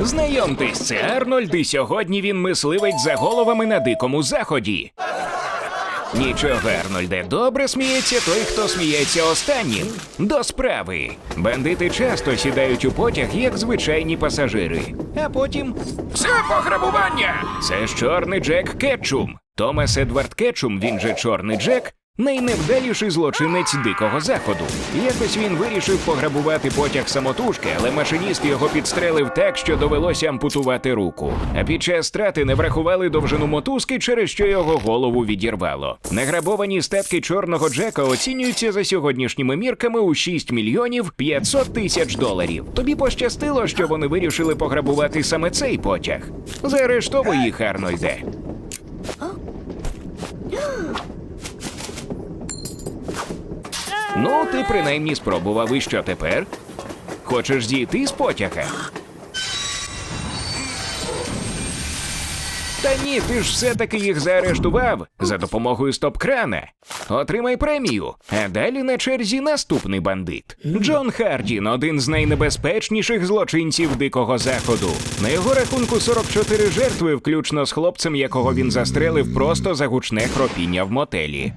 Знайомтесь, це Арнольд, і сьогодні він мисливець за головами на дикому заході. Нічого, Арнольде, добре сміється той, хто сміється останнім. До справи. Бандити часто сідають у потяг, як звичайні пасажири. А потім. Це пограбування! Це ж чорний Джек Кетчум. Томас Едвард Кетчум, він же чорний Джек, найневдаліший злочинець дикого заходу. Якось він вирішив пограбувати потяг самотужки, але машиніст його підстрелив так, що довелося ампутувати руку. А під час страти не врахували довжину мотузки, через що його голову відірвало. Награбовані статки чорного Джека оцінюються за сьогоднішніми мірками у 6 мільйонів 500 тисяч доларів. Тобі пощастило, що вони вирішили пограбувати саме цей потяг. Заарештовуй їх, Арнольде. Ну, ти принаймні спробував, і що тепер? Хочеш зійти з потяга? Та ні, ти ж все-таки їх заарештував за допомогою стоп-крана. Отримай премію. А далі на черзі наступний бандит. Джон Хардін, один з найнебезпечніших злочинців дикого заходу. На його рахунку 44 жертви, включно з хлопцем, якого він застрелив просто за гучне хропіння в мотелі.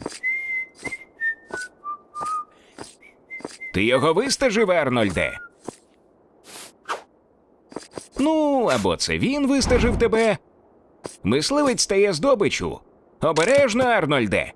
Ти його вистежив, Арнольде? Ну, або це він вистежив тебе. Мисливець стає здобичу. Обережно, Арнольде.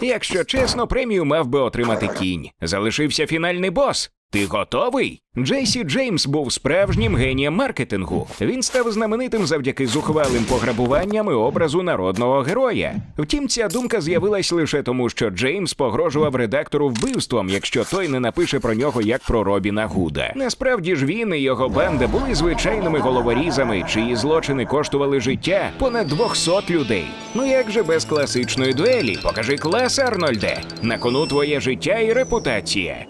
Якщо чесно, премію мав би отримати кінь. Залишився фінальний бос. Ти готовий? Джейсі Джеймс був справжнім генієм маркетингу. Він став знаменитим завдяки зухвалим пограбуванням і образу народного героя. Втім, ця думка з'явилась лише тому, що Джеймс погрожував редактору вбивством, якщо той не напише про нього як про Робіна Гуда. Насправді ж він і його банда були звичайними головорізами, чиї злочини коштували життя понад 200 людей. Ну як же без класичної дуелі? Покажи клас, Арнольде. На кону твоє життя і репутація.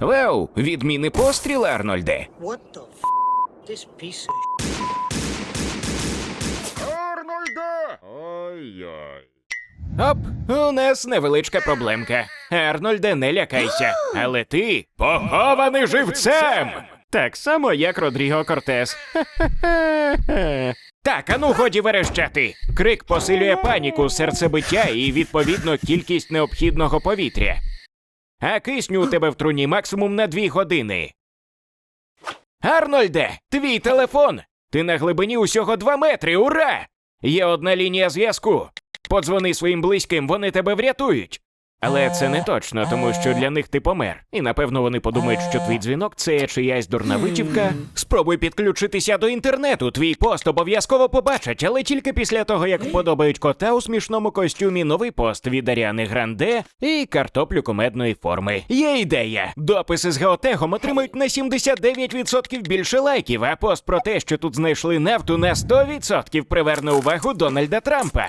Вау, відмінний постріл, Арнольде. What the f? This piece of Арнольде! Ой-ой. Оп, у нас невеличка проблемка. Арнольде, не лякайся. Але ти похований живцем. Так само, як Родріго Кортес. Хе-хе-хе. Так, ану годі верещати. Крик посилює паніку, серцебиття і, відповідно, кількість необхідного повітря. А кисню у тебе в труні максимум на дві години. Арнольде, твій телефон! Ти на глибині усього два метри, ура! Є одна лінія зв'язку. Подзвони своїм близьким, вони тебе врятують. Але це не точно, тому що для них ти помер. І напевно вони подумають, що твій дзвінок це чиясь дурна витівка. Спробуй підключитися до інтернету. Твій пост обов'язково побачать, але тільки після того, як вподобають кота у смішному костюмі, новий пост від Аріани Гранде і картоплю комедної форми. Є ідея. Дописи з геотегом отримають на 79% більше лайків, а пост про те, що тут знайшли нафту на 100% приверне увагу Дональда Трампа.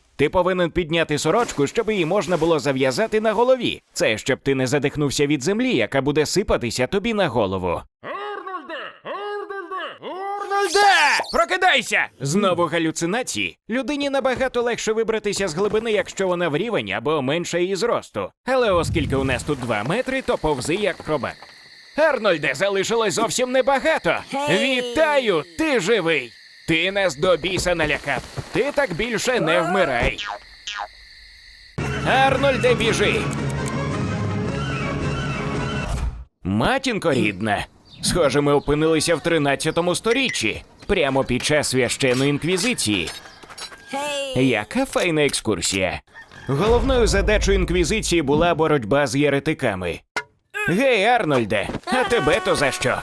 Ти повинен підняти сорочку, щоб її можна було зав'язати на голові. Це щоб ти не задихнувся від землі, яка буде сипатися тобі на голову. Арнольде! Арнольде! Арнольде! Прокидайся! Знову галюцинації. Людині набагато легше вибратися з глибини, якщо вона в рівень або менше її зросту. Але оскільки у нас тут два метри, то повзи як хробак. Арнольде, залишилось зовсім небагато. Вітаю! Ти живий! Ти нас до біса налякав. Ти так більше не вмирай. Арнольде, біжи! Матінко рідна. Схоже, ми опинилися в 13 сторіччі, прямо під час священної інквізиції. Яка файна екскурсія. Головною задачою інквізиції була боротьба з єретиками. Гей, Арнольде, а тебе то за що?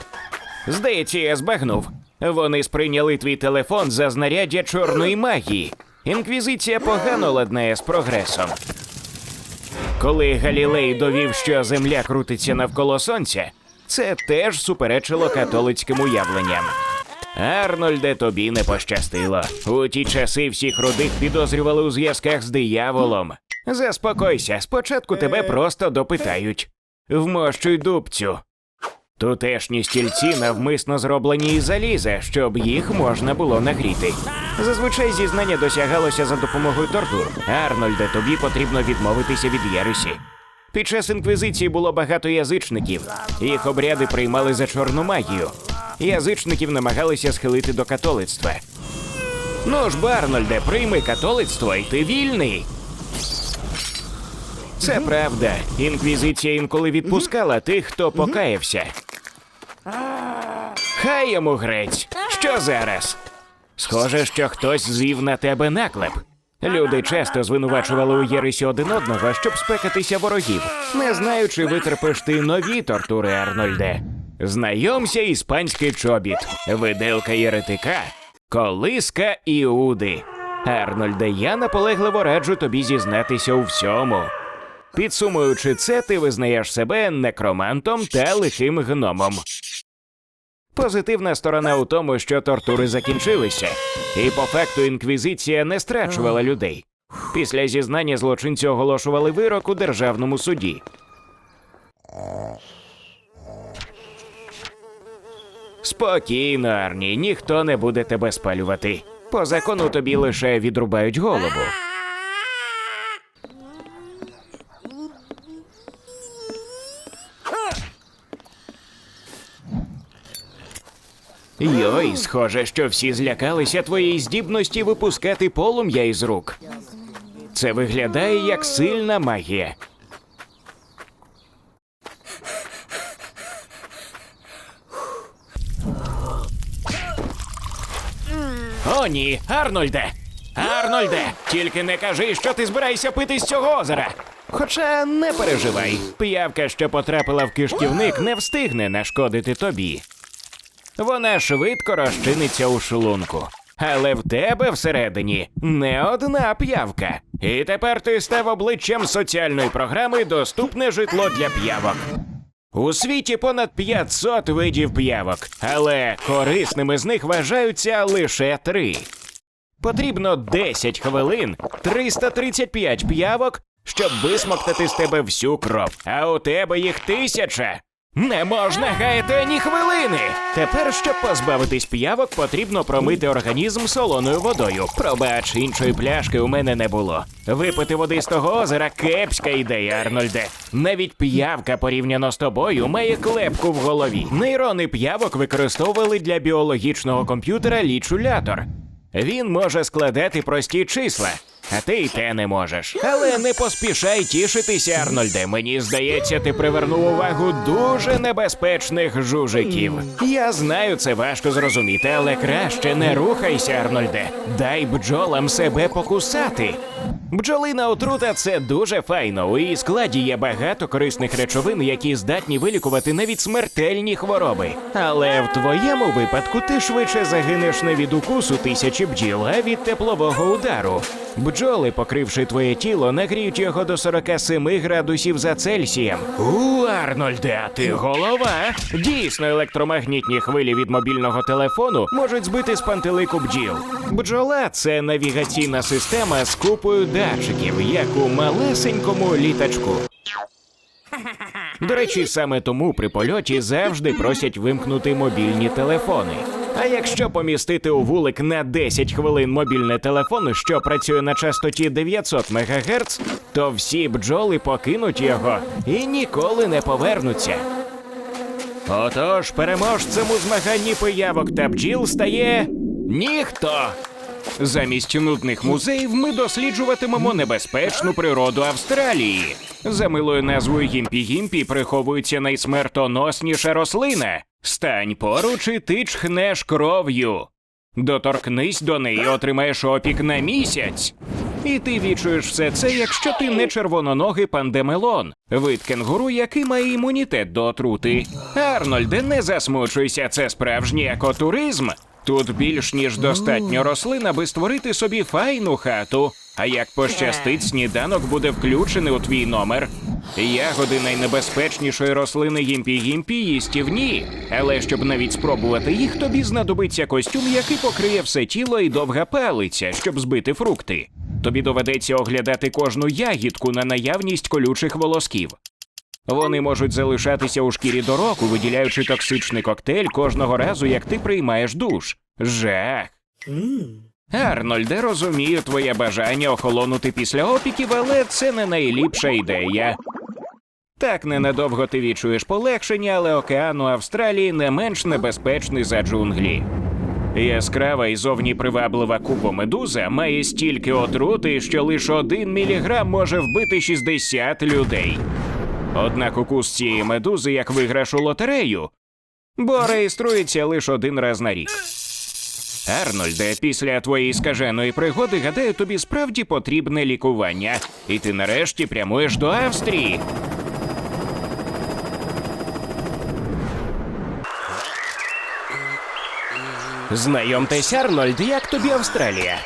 Здається, я збагнув. Вони сприйняли твій телефон за знаряддя чорної магії. Інквізиція погано ладнає з прогресом. Коли Галілей довів, що Земля крутиться навколо сонця, це теж суперечило католицьким уявленням. Арнольде, тобі не пощастило. У ті часи всіх рудих підозрювали у зв'язках з дияволом. Заспокойся, спочатку тебе просто допитають. Вмощуй дубцю. Тутешні стільці навмисно зроблені із заліза, щоб їх можна було нагріти. Зазвичай зізнання досягалося за допомогою тортур. Арнольде, тобі потрібно відмовитися від єресі. Під час інквізиції було багато язичників. Їх обряди приймали за чорну магію. Язичників намагалися схилити до католицтва. Ну ж, бо, Арнольде, прийми католицтво, і ти вільний. Це правда. Інквізиція інколи відпускала тих, хто покаявся. Хай йому грець. Що зараз? Схоже, що хтось звів на тебе наклеп. Люди часто звинувачували у єресі один одного, щоб спекатися ворогів, не знаючи, витерпиш ти нові тортури, Арнольде. Знайомся іспанський чобіт, виделка єретика, колиска Іуди. Арнольде, я наполегливо раджу тобі зізнатися у всьому. Підсумуючи це, ти визнаєш себе некромантом та лихим гномом. Позитивна сторона у тому, що тортури закінчилися, і по факту інквізиція не страчувала людей. Після зізнання злочинці оголошували вирок у державному суді. Спокійно, Арні, ніхто не буде тебе спалювати. По закону тобі лише відрубають голову. Йой, схоже, що всі злякалися твоєї здібності випускати полум'я із рук. Це виглядає як сильна магія. О, ні, Арнольде! Арнольде! Тільки не кажи, що ти збираєшся пити з цього озера. Хоча не переживай, п'явка, що потрапила в кишківник, не встигне нашкодити тобі. Вона швидко розчиниться у шлунку. Але в тебе всередині не одна п'явка. І тепер ти став обличчям соціальної програми Доступне житло для п'явок. У світі понад 500 видів п'явок, але корисними з них вважаються лише три. Потрібно 10 хвилин, 335 п'явок, щоб висмоктати з тебе всю кров. А у тебе їх тисяча. Не можна гаяти ані хвилини. Тепер, щоб позбавитись п'явок, потрібно промити організм солоною водою. Пробач, іншої пляшки у мене не було. Випити води з того озера кепська ідея, Арнольде. Навіть п'явка порівняно з тобою має клепку в голові. Нейрони п'явок використовували для біологічного комп'ютера лічулятор. Він може складати прості числа, а ти й те не можеш. Але не поспішай тішитися, Арнольде. Мені здається, ти привернув увагу дуже небезпечних жужиків. Я знаю, це важко зрозуміти, але краще не рухайся, Арнольде. Дай бджолам себе покусати. Бджолина отрута це дуже файно. У її складі є багато корисних речовин, які здатні вилікувати навіть смертельні хвороби. Але в твоєму випадку ти швидше загинеш не від укусу тисячі бджіл, а від теплового удару. Бджоли, покривши твоє тіло, нагріють його до 47 градусів за Цельсієм. У, Арнольде, а ти голова. Дійсно, електромагнітні хвилі від мобільного телефону можуть збити з пантелику бджіл. Бджола це навігаційна система з купою датчиків, як у малесенькому літачку. До речі, саме тому при польоті завжди просять вимкнути мобільні телефони. А якщо помістити у вулик на 10 хвилин мобільний телефон, що працює на частоті 900 МГц, то всі бджоли покинуть його і ніколи не повернуться. Отож, переможцем у змаганні появок та бджіл стає ніхто. Замість нудних музеїв ми досліджуватимемо небезпечну природу Австралії. За милою назвою Гімпі-Гімпі приховується найсмертоносніша рослина. Стань поруч і ти чхнеш кров'ю. Доторкнись до неї, отримаєш опік на місяць. І ти відчуєш все це, якщо ти не червононогий пандемелон, вид кенгуру, який має імунітет до отрути. Арнольде, не засмучуйся, це справжній екотуризм. Тут більш ніж достатньо рослин, аби створити собі файну хату. А як пощастить, сніданок буде включений у твій номер. Ягоди найнебезпечнішої рослини гімпі-гімпі їстівні, але щоб навіть спробувати їх, тобі знадобиться костюм, який покриє все тіло і довга палиця, щоб збити фрукти. Тобі доведеться оглядати кожну ягідку на наявність колючих волосків. Вони можуть залишатися у шкірі до року, виділяючи токсичний коктейль кожного разу, як ти приймаєш душ. Жах. Арнольде, розумію твоє бажання охолонути після опіків, але це не найліпша ідея. Так ненадовго ти відчуєш полегшення, але океан у Австралії не менш небезпечний за джунглі. Яскрава і зовні приваблива кубомедуза має стільки отрути, що лише один міліграм може вбити 60 людей. Однак укус цієї медузи як виграш у лотерею, бо реєструється лише один раз на рік. Арнольде, після твоєї скаженої пригоди, гадаю, тобі справді потрібне лікування, і ти нарешті прямуєш до Австрії. Знайомтесь, Арнольд, як тобі Австралія?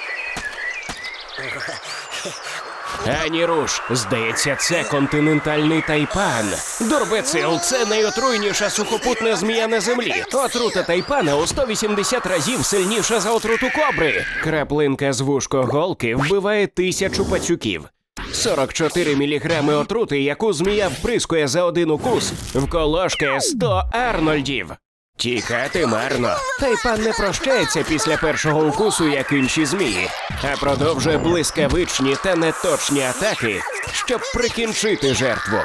Ані руш, здається, це континентальний тайпан. Дорбецил це найотруйніша сухопутна змія на землі. Отрута тайпана у 180 разів сильніша за отруту кобри. Краплинка з вушкоголки вбиває тисячу пацюків. 44 міліграми отрути, яку змія вприскує за один укус, вколошкає 100 арнольдів. Тікати марно. Тайпан не прощається після першого укусу, як інші змії, а продовжує блискавичні та неточні атаки, щоб прикінчити жертву.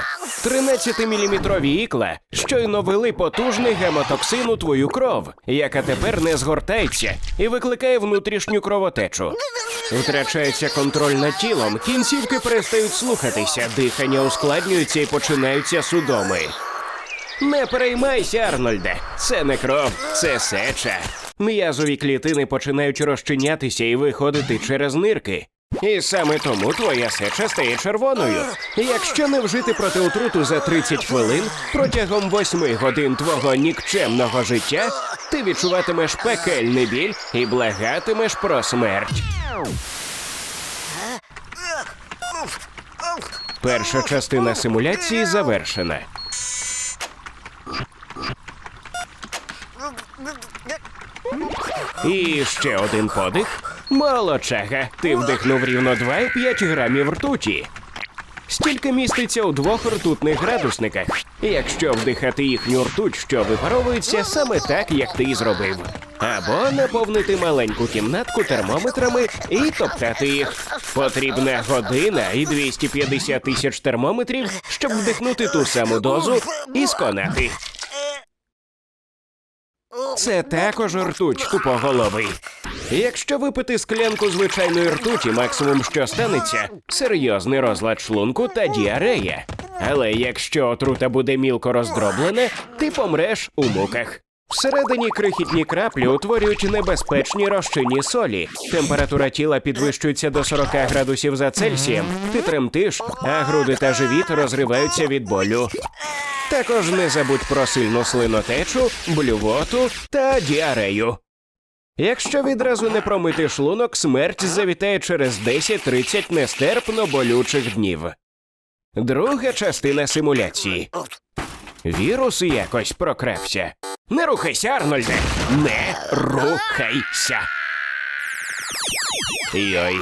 13-міліметрові ікла щойно вели потужний гемотоксин у твою кров, яка тепер не згортається і викликає внутрішню кровотечу. Втрачається контроль над тілом, кінцівки перестають слухатися, дихання ускладнюється і починаються судоми. Не переймайся, Арнольде. Це не кров, це сеча. М'язові клітини починають розчинятися і виходити через нирки. І саме тому твоя сеча стає червоною. Якщо не вжити проти отруту за 30 хвилин протягом 8 годин твого нікчемного життя, ти відчуватимеш пекельний біль і благатимеш про смерть. Перша частина симуляції завершена. І ще один подих. Молодчага, ти вдихнув рівно 2,5 грамів ртуті. Стільки міститься у двох ртутних градусниках. Якщо вдихати їхню ртуть, що випаровується саме так, як ти і зробив. Або наповнити маленьку кімнатку термометрами і топтати їх. Потрібна година і 250 тисяч термометрів, щоб вдихнути ту саму дозу і сконати. Це також ртуть тупоголовий. Якщо випити склянку звичайної ртуті, максимум що станеться серйозний розлад шлунку та діарея. Але якщо отрута буде мілко роздроблена, ти помреш у муках. Всередині крихітні краплі утворюють небезпечні розчинні солі. Температура тіла підвищується до 40 градусів за Цельсієм. Ти тремтиш, а груди та живіт розриваються від болю. Також не забудь про сильну слинотечу, блювоту та діарею. Якщо відразу не промити шлунок, смерть завітає через 10-30 нестерпно болючих днів. Друга частина симуляції. Вірус якось прокрався. Не рухайся, Арнольде! Не рухайся! Йой.